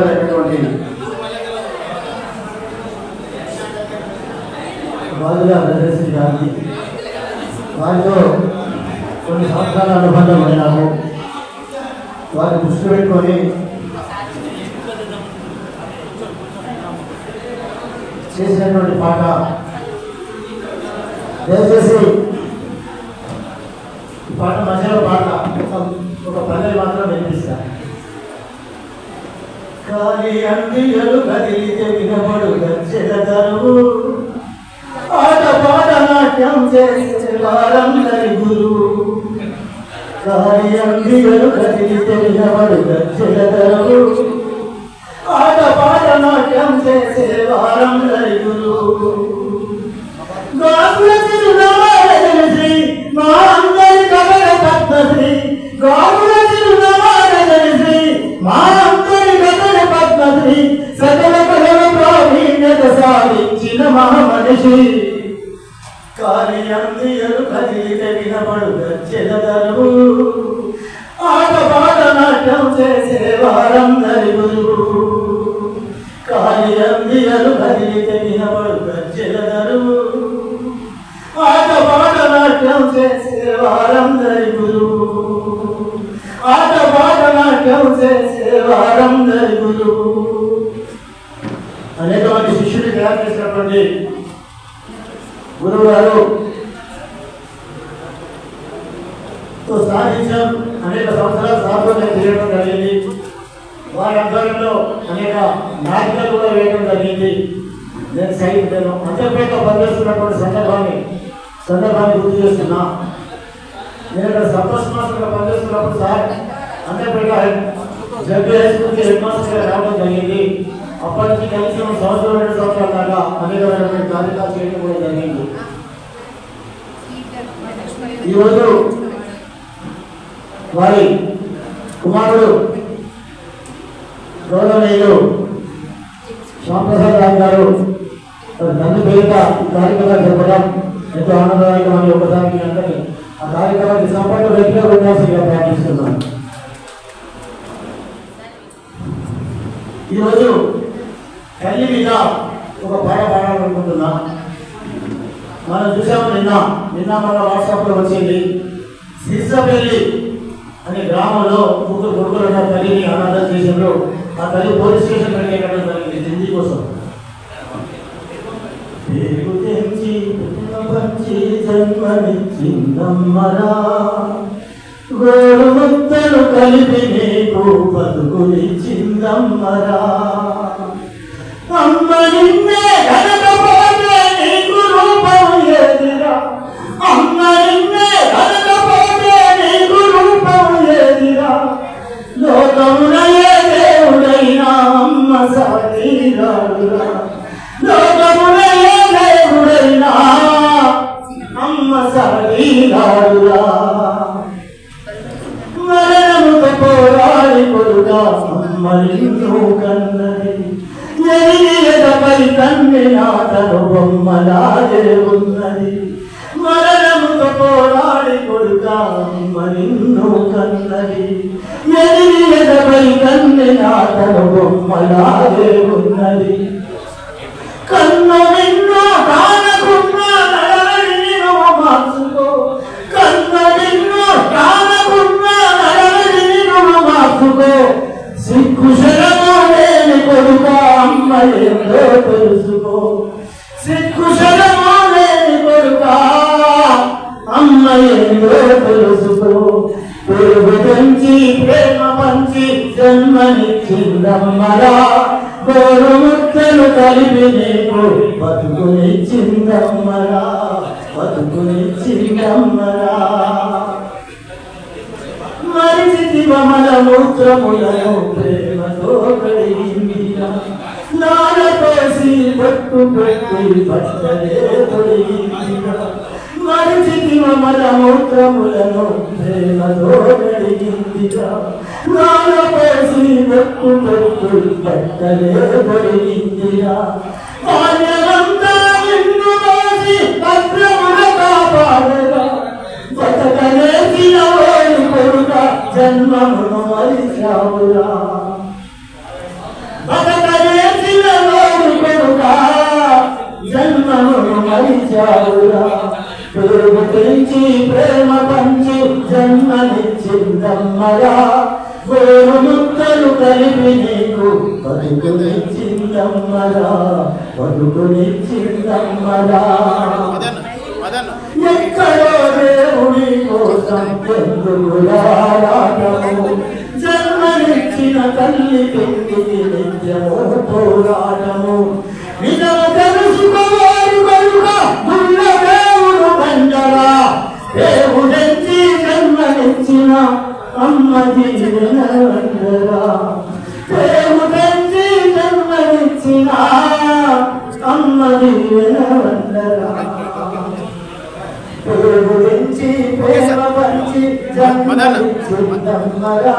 అయినటువంటి బాలుగా ప్రదర్శన వారితో కొన్ని సంవత్సరాల అనుబంధం అయినాము వారిని దృష్టి పెట్టుకొని చేసినటువంటి పాట దయచేసి ఈ పాట మధ్యలో పాట ఒక- పల్లెలు మాత్రం వినిపిస్తాను కాలి అందియలు కదిలితే వినబడు గచ్చెల దరువు. ఆట పాట నాట్యం చేసే వారందరి గురువు కాలి అందియలు కదిలితే వినబడు గచ్చెల దరువు. ఆట పాట నాట్యం చేసే వారందరి గురువు గాజుల చిరునవ్వులజనశ్రీ, మహామనిషి కాలి అందియలు కదిలితే వినబడు గచ్చెల దరువు పాట నాట్యం చేసే వారందరి గురువు. కాలి అందియలు కదిలితే వినబడు గజ్జెల దరువు పాట నాట్యం చేసే వారందరి గురువు. ఆట పాట నాట్యం చేసే వారందరి గురువు అనేక మంది శిష్యులు తయారు చేసినటువంటి గురువు గారు సో సాధించాం అనేక సంవత్సరాలు సాధన చేయడం జరిగింది. వారి ఆధ్వర్యంలో అనేక నాటకాలు కూడా వేయడం జరిగింది. నేను సైడ్ అంతర్పేట పనిచేస్తున్నటువంటి సందర్భాన్ని సందర్భాన్ని గుర్తు చేస్తున్నా. నేను ఇక్కడ సంతోష్ మాస్టర్గా పనిచేస్తున్నప్పుడు sir Antarpet Z P high స్కూల్కి హెడ్ మాస్టర్గా రావడం జరిగింది. అప్పటి నుంచి కనీసం సంవత్సరం రెండు సంవత్సరాల దాకా అనేక రకమైన కార్యక్రమాలు చేయడం కూడా జరిగింది. ఈరోజు వారి కుమారుడు గౌరవనీయులు శ్యాంప్రసాద్ రావు గారు నన్ను పేరిట ఈ కార్యక్రమాన్ని జరపడం ఎంతో ఆనందదాయకమని ఒకసారి మీ అందరినీ ఆ కార్యక్రమానికి సంపన్న వ్యక్తిగా ఉండాల్సిందిగా ప్రార్థిస్తున్నాను ఈరోజు తల్లి మీద ఒక పాట పాడాలనుకుంటున్నా మనం చూసాము నిన్న నిన్న మన వాట్సాప్లో వచ్చింది. సిరిసపల్లి అనే గ్రామంలో ముగ్గురు కొడుకులు ఉన్న తల్లిని అనాథం చేసినప్పుడు ఆ తల్లి పోలీస్ స్టేషన్ వెళ్ళడం జరిగింది. హిందీ కోసం. పేరు తెచ్చి పుట్టిన జన్మనిచ్చిందమ్మరా గోడు ముద్దలు కలిపి నీకు బతుకునిచ్చిందమ్మరా పోరాడి కొడుగా కన్నది ఎరిగియదపై కన్నిన తను బొమ్మలాగే ఉన్నది. మరణముతో పోరాడి కొడుగా అమ్మలిందు కన్నది ఎరిగియదపై కన్నిన తను బొమ్మలాగే ఉన్నది. కన్న విన్నా అమ్మ ఏందో తెలుసుకో. సిక్కు శరమో లేని కొడుక అమ్మ ఏందో తెలుసుకో. పెరుగు పెంచి ప్రేమ పంచి జన్మనిచ్చిందమ్మరా. గోరు ముద్దలు కలిపి నీకు బతుకునిచ్చిందమ్మరా బతుకునిచ్చిందమ్మరా. మమల మూత్రములను ప్రేమతో కడిగిందిరా నానపోసి పట్టు పెట్టి పట్టలే తొడిగిందిరా మరిచితి మమల మూత్రములను ప్రేమతో కడిగిందిరా నానపోసి భక్తు పెట్టి పట్టలే తొడిగిందిరా బాల్యమంతా నిన్ను మోసి భద్రమున బతకలేసిన కొడుక జన్మమును మరిచావురా సాధించావురా పేరు పెంచి ప్రేమ పంచి జన్మనిచ్చిందమ్మరా వేరు ముక్కలు కలిపి నీకు బతుకునిచ్చిందమ్మరా బతుకునిచ్చిందమ్మరా ఎక్కడో దేవుడి కోసం ఎందుకులాడము జన్మనిచ్చిన తల్లి పెళ్ళికి నిత్యము పోరాటము. దేవుడెచ్చి జన్మనిచ్చిన అమ్మ జీవన బండరా దేవుడెచ్చి జన్మనిచ్చిన అమ్మ జీవన బండరా గురించి ప్రేమ పంచి జన్మనిచ్చిందమ్మరా